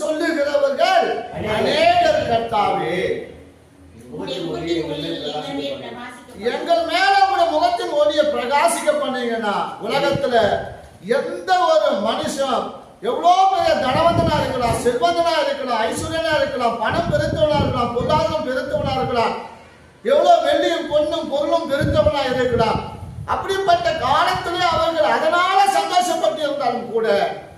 சொல்லுகிறவர்கள் அநேகர். கர்த்தாவே. எங்கள் மேல் உங்களுடைய முகத்தின் ஒளியை பிரகாசிக்க பண்ணீங்கன்னா உலகத்துல எந்த ஒரு மனுஷன் எவ்வளோ பெரிய தனவந்தனா இருக்கலாம் செல்வந்தனா இருக்கலாம் ஐஸ்வர்யனா இருக்கலாம் பணம் பெருத்தவனா இருக்கலாம் பொருளாதாரம் பெருத்தவனா இருக்கலாம் எவ்வளவு வெள்ளியும் பொண்ணும் பொருளும் பெருத்தவனா இருக்கலாம் அப்படிப்பட்ட காலத்திலே இருந்தாலும் கூட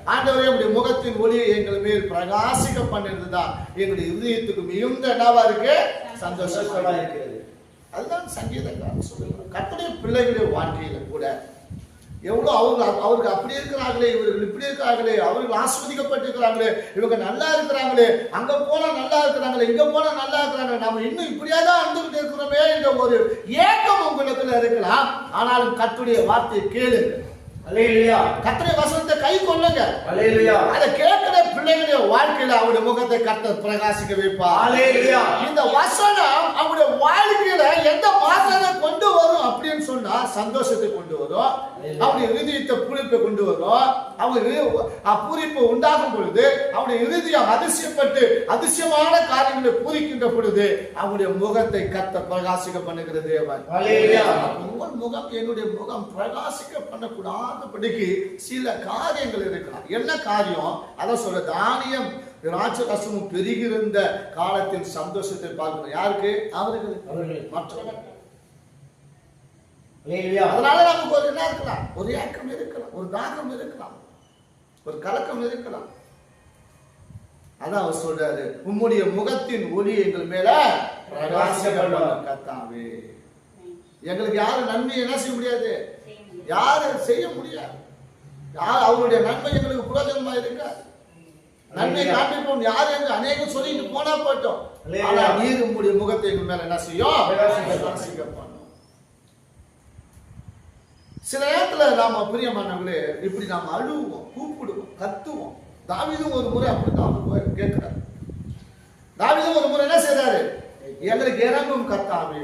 ஆண்டவரே உடைய முகத்தின் ஒளியை எங்கள் மேல் பிரகாசிக்க பண்ணிருந்துதான் எங்களுடைய இதயத்துக்கு மிகுந்த என்னவா இருக்கு? சந்தோஷமா இருக்கிறது. அதுதான் சங்கீதக்காரன் சொல்லுகிறார் கத்துடைய பிள்ளைகளுடைய வாழ்க்கையில கூட எவ்வளோ அவங்க அவருக்கு அப்படி இருக்கிறாங்களே இவர்கள் இப்படி இருக்கிறாங்களே அவர்கள் ஆஸ்வதிக்கப்பட்டிருக்கிறாங்களே இவங்க நல்லா இருக்கிறாங்களே அங்கே போனால் நல்லா இருக்கிறாங்களே இங்கே போனால் நல்லா இருக்கிறாங்க நம்ம இன்னும் இப்படியே தான் இருந்துகிட்டு இருக்கிறோமே என்ற ஒரு ஏக்கம் உங்களுக்குள்ள இருக்கலாம். ஆனாலும் கத்துடைய வார்த்தையை கேளுங்க கத்துடைய வசனத்தை கை கொள்ளுங்க. அதை கேட்கிற பிள்ளைகளுடைய வாழ்க்கையில அவருடைய முகத்தை கர்த்தர் பிரகாசிக்க அல்லேலூயா. இந்த வசனம் அவருடைய வாழ்க்கையில எந்த மாற்றத்தை கொண்டு வரும் அப்படின்னு சொன்னா சந்தோஷத்தை கொண்டு வரும் அவருடைய இருதயத்தை பூரிப்பை கொண்டு வரும் அவர் பூரிப்பு உண்டாகும் பொழுது அவருடைய இருதயம் அதிசயப்பட்டு அதிசயமான காரியங்களை பூரிக்கின்ற பொழுது அவருடைய முகத்தை கத்த பிரகாசிக்க பண்ணுகிற தேவன். அல்லேலூயா. உங்கள் முகம் என்னுடைய முகம் பிரகாசிக்க பண்ணக்கூடாதபடிக்கு சில காரியங்கள் இருக்கலாம் என்ன காரியம்? அதான் சொல்ற தானியம் ராஜரசமும் பெருகிருந்த காலத்தின் சந்தோஷத்தை பார்க்கணும் யாருக்கு? அவர்கள் மற்றவர்கள் அதனால நமக்கு ஒரு என்ன இருக்கலாம். ஒரு ஏக்கம் இருக்கலாம். ஒரு தாகம் இருக்கலாம். ஒரு கலக்கம் இருக்கலாம். அதான் அவர் சொல்றாரு. உம்முடைய முகத்தின் ஒளி எங்கள் மேல கத்தாவே எங்களுக்கு யாரும் நன்மை என்ன செய்ய முடியாது? யாரும் செய்ய முடியாது. யார் அவருடைய நன்மை எங்களுக்கு புரோஜனமா இருக்காது. நன்மை காண்பிப்போம். யார் எங்க அநேகம் சொல்லிட்டு போனா போட்டோம் ஆனா நீர் உங்களுடைய முகத்தை எங்கள் மேல என்ன செய்யும்? சில நேரத்துல நாம பிரியமானவர்களே இப்படி நாம அழுவோம் கூப்பிடுவோம் கத்துவோம். தாவிதும் ஒரு முறை அப்படித்தான் தான் கேட்கிறார். தாவிதும் ஒரு முறை என்ன செய்தாரு எங்களுக்கு இறங்கும் கத்தாவே.